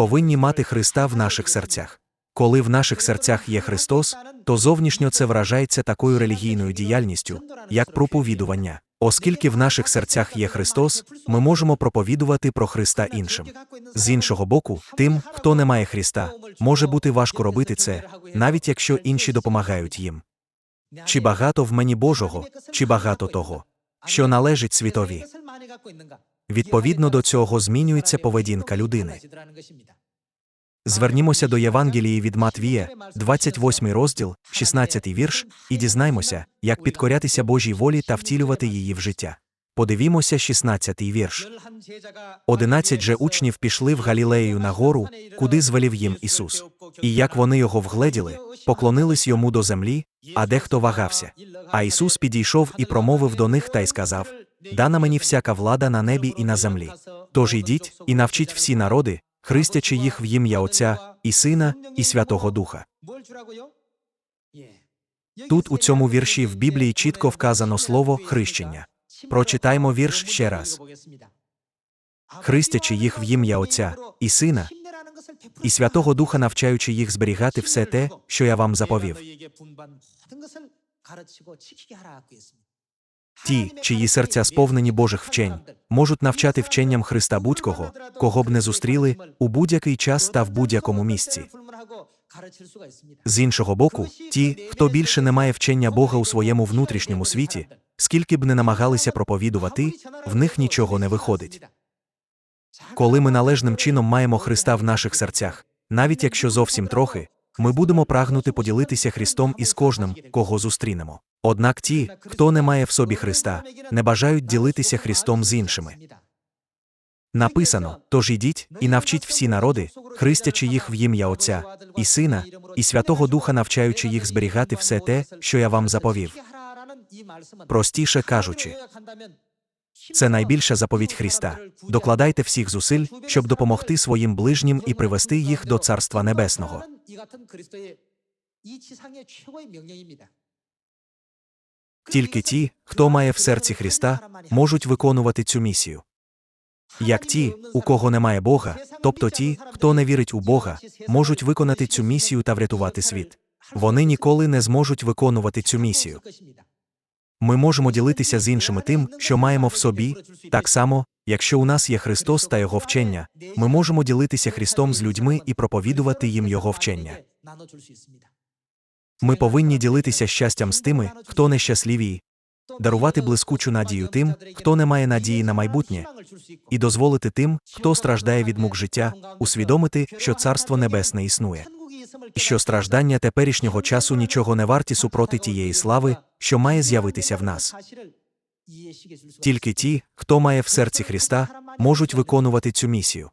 повинні мати Христа в наших серцях. Коли в наших серцях є Христос, то зовнішньо це вражається такою релігійною діяльністю, як проповідування. Оскільки в наших серцях є Христос, ми можемо проповідувати про Христа іншим. З іншого боку, тим, хто не має Христа, може бути важко робити це, навіть якщо інші допомагають їм. Чи багато в мені Божого, чи багато того, що належить світові. Відповідно до цього змінюється поведінка людини. Звернімося до Євангелії від Матвія, 28 розділ, 16 вірш, і дізнаймося, як підкорятися Божій волі та втілювати її в життя. Подивімося 16 вірш. Одинадцять же учнів пішли в Галілею на гору, куди звелів їм Ісус. І як вони його вгледіли, поклонились йому до землі, а дехто вагався. А Ісус підійшов і промовив до них та й сказав: Дана мені всяка влада на небі і на землі. Тож ідіть і навчіть всі народи, хрестячи їх в ім'я Отця і Сина, і Святого Духа. Тут у цьому вірші в Біблії чітко вказано слово хрещення. Прочитаймо вірш ще раз. Хрестячи їх в ім'я Отця і Сина, і Святого Духа навчаючи їх зберігати все те, що я вам заповів. Ті, чиї серця сповнені Божих вчень, можуть навчати вченням Христа будь-кого, кого б не зустріли, у будь-який час та в будь-якому місці. З іншого боку, ті, хто більше не має вчення Бога у своєму внутрішньому світі, скільки б не намагалися проповідувати, в них нічого не виходить. Коли ми належним чином маємо Христа в наших серцях, навіть якщо зовсім трохи, ми будемо прагнути поділитися Христом із кожним, кого зустрінемо. Однак ті, хто не має в собі Христа, не бажають ділитися Христом з іншими. Написано: тож ідіть і навчіть всі народи, хрестячи їх в ім'я Отця і Сина, і Святого Духа навчаючи їх зберігати все те, що я вам заповів. Простіше кажучи, це найбільша заповідь Христа. Докладайте всіх зусиль, щоб допомогти своїм ближнім і привести їх до Царства Небесного. Тільки ті, хто має в серці Христа, можуть виконувати цю місію. Як ті, у кого немає Бога, тобто ті, хто не вірить у Бога, можуть виконати цю місію та врятувати світ. Вони ніколи не зможуть виконувати цю місію. Ми можемо ділитися з іншими тим, що маємо в собі, так само, якщо у нас є Христос та Його вчення, ми можемо ділитися Христом з людьми і проповідувати їм Його вчення. Ми повинні ділитися щастям з тими, хто нещасливі, дарувати блискучу надію тим, хто не має надії на майбутнє, і дозволити тим, хто страждає від мук життя, усвідомити, що Царство Небесне існує, і що страждання теперішнього часу нічого не варті супроти тієї слави, що має з'явитися в нас. Тільки ті, хто має в серці Христа, можуть виконувати цю місію.